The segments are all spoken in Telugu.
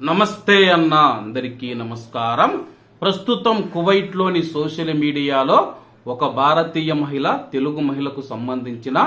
నమస్తే అన్న అందరికీ నమస్కారం. ప్రస్తుతం కువైట్లోని సోషల్ మీడియాలో ఒక భారతీయ మహిళ తెలుగు మహిళకు సంబంధించిన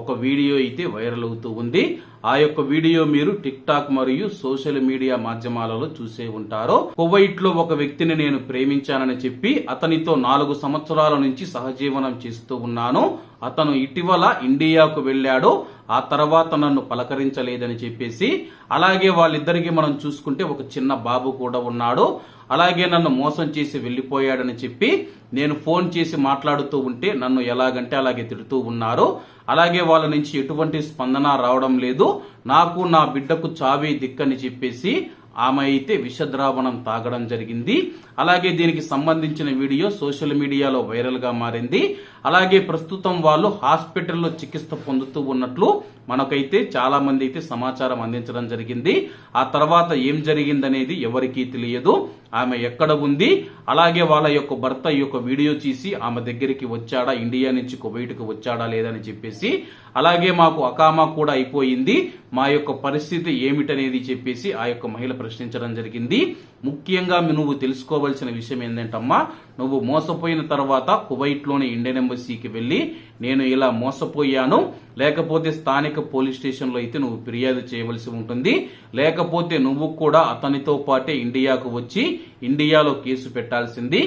ఒక వీడియో అయితే వైరల్ అవుతూ ఉంది. ఆ యొక్క వీడియో మీరు టిక్ టాక్ మరియు సోషల్ మీడియా మాధ్యమాలలో చూసే ఉంటారు. కువైట్లో ఒక వ్యక్తిని నేను ప్రేమించానని చెప్పి అతనితో నాలుగు సంవత్సరాల నుంచి సహజీవనం చేస్తూ ఉన్నాను. అతను ఇటీవల ఇండియాకు వెళ్ళాడు. ఆ తర్వాత నన్ను పలకరించలేదని చెప్పేసి అలాగే వాళ్ళిద్దరికి మనం చూసుకుంటే ఒక చిన్న బాబు కూడా ఉన్నాడు. అలాగే నన్ను మోసం చేసి వెళ్ళిపోయాడని చెప్పి నేను ఫోన్ చేసి మాట్లాడుతూ ఉంటే నన్ను ఎలాగంటే అలాగే తిడుతూ ఉన్నారు. అలాగే వాళ్ళ నుంచి ఎటువంటి స్పందన రావడం లేదు. నాకు నా బిడ్డకు చావే దిక్కని చెప్పేసి ఆమె అయితే విషద్రావణం తాగడం జరిగింది. అలాగే దీనికి సంబంధించిన వీడియో సోషల్ మీడియాలో వైరల్గా మారింది. అలాగే ప్రస్తుతం వాళ్ళు హాస్పిటల్లో చికిత్స పొందుతూ ఉన్నట్లు మనకైతే చాలా మంది అయితే సమాచారం అందించడం జరిగింది. ఆ తర్వాత ఏం జరిగిందనేది ఎవరికీ తెలియదు. ఆమె ఎక్కడ ఉంది? అలాగే వాళ్ళ యొక్క భర్త ఈ యొక్క వీడియో తీసి ఆమె దగ్గరికి వచ్చాడా? ఇండియా నుంచి కువైట్కి వచ్చాడా? లేదని చెప్పేసి అలాగే మాకు అకామా కూడా అయిపోయింది. మా యొక్క పరిస్థితి ఏమిటనేది చెప్పేసి ఆ యొక్క మహిళ ప్రశ్నించడం జరిగింది. ముఖ్యంగా నువ్వు తెలుసుకోవాల్సిన విషయం ఏంటంటమ్మా నువ్వు మోసపోయిన తర్వాత కువైట్లోని ఇండియన్ ఎంబసీకి వెళ్ళి నేను ఇలా మోసపోయాను. లేకపోతే స్థానిక పోలీస్ స్టేషన్లో అయితే నువ్వు ఫిర్యాదు చేయవలసి ఉంటుంది. లేకపోతే నువ్వు కూడా అతనితో పాటే ఇండియాకు వచ్చి ఇండియాలో కేసు పెట్టాల్సింది.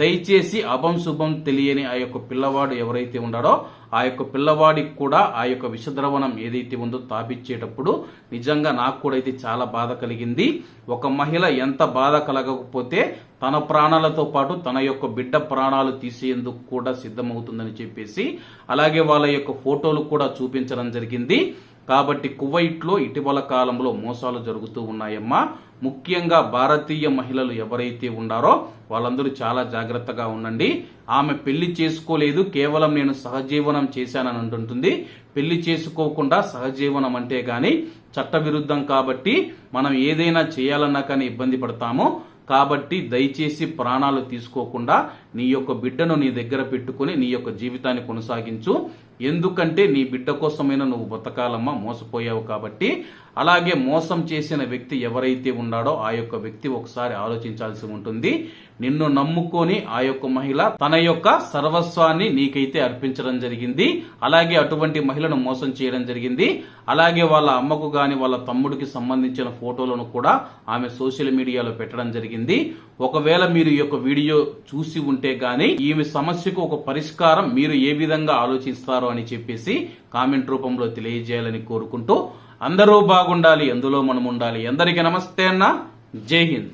దయచేసి అభం శుభం తెలియని ఆ యొక్క పిల్లవాడు ఎవరైతే ఉన్నాడో ఆ యొక్క పిల్లవాడికి కూడా ఆ యొక్క విషద్రవణం ఏదైతే ఉందో తాపిచ్చేటప్పుడు నిజంగా నాకు కూడా అయితే చాలా బాధ కలిగింది. ఒక మహిళ ఎంత బాధ కలగకపోతే తన ప్రాణాలతో పాటు తన యొక్క బిడ్డ ప్రాణాలు తీసేందుకు కూడా సిద్ధమవుతుందని చెప్పేసి అలాగే వాళ్ళ యొక్క ఫోటోలు కూడా చూపించడం జరిగింది. కాబట్టి కువైట్లో ఇటీవల కాలంలో మోసాలు జరుగుతూ ఉన్నాయమ్మా. ముఖ్యంగా భారతీయ మహిళలు ఎవరైతే ఉన్నారో వాళ్ళందరూ చాలా జాగ్రత్తగా ఉండండి. ఆమె పెళ్ళి చేసుకోలేదు కేవలం నేను సహజీవనం చేశానని అంటుంటుంది. పెళ్ళి చేసుకోకుండా సహజీవనం అంటే కానీ చట్టవిరుద్ధం కాబట్టి మనం ఏదైనా చేయాలన్నా కానీ ఇబ్బంది పడతాము. కాబట్టి దయచేసి ప్రాణాలు తీసుకోకుండా నీ యొక్క బిడ్డను నీ దగ్గర పెట్టుకుని నీ యొక్క జీవితాన్ని కొనసాగించు. ఎందుకంటే నీ బిడ్డ కోసమైనా నువ్వు బతకాలమ్మా మోసపోయావు కాబట్టి. అలాగే మోసం చేసిన వ్యక్తి ఎవరైతే ఉన్నాడో ఆ యొక్క వ్యక్తి ఒకసారి ఆలోచించాల్సి ఉంటుంది. నిన్ను నమ్ముకొని ఆ యొక్క మహిళ తన యొక్క సర్వస్వాన్ని నీకైతే అర్పించడం జరిగింది. అలాగే అటువంటి మహిళను మోసం చేయడం జరిగింది. అలాగే వాళ్ళ అమ్మకు గాని వాళ్ళ తమ్ముడికి సంబంధించిన ఫోటోలను కూడా ఆమె సోషల్ మీడియాలో పెట్టడం జరిగింది. ఒకవేళ మీరు ఈ యొక్క వీడియో చూసి ఉంటే గాని ఈమె సమస్యకు ఒక పరిష్కారం మీరు ఏ విధంగా ఆలోచిస్తారో అని చెప్పేసి కామెంట్ రూపంలో తెలియజేయాలని కోరుకుంటూ అందరూ బాగుండాలి అందులో మనం ఉండాలి. అందరికీ నమస్తే అన్న. జై హింద్.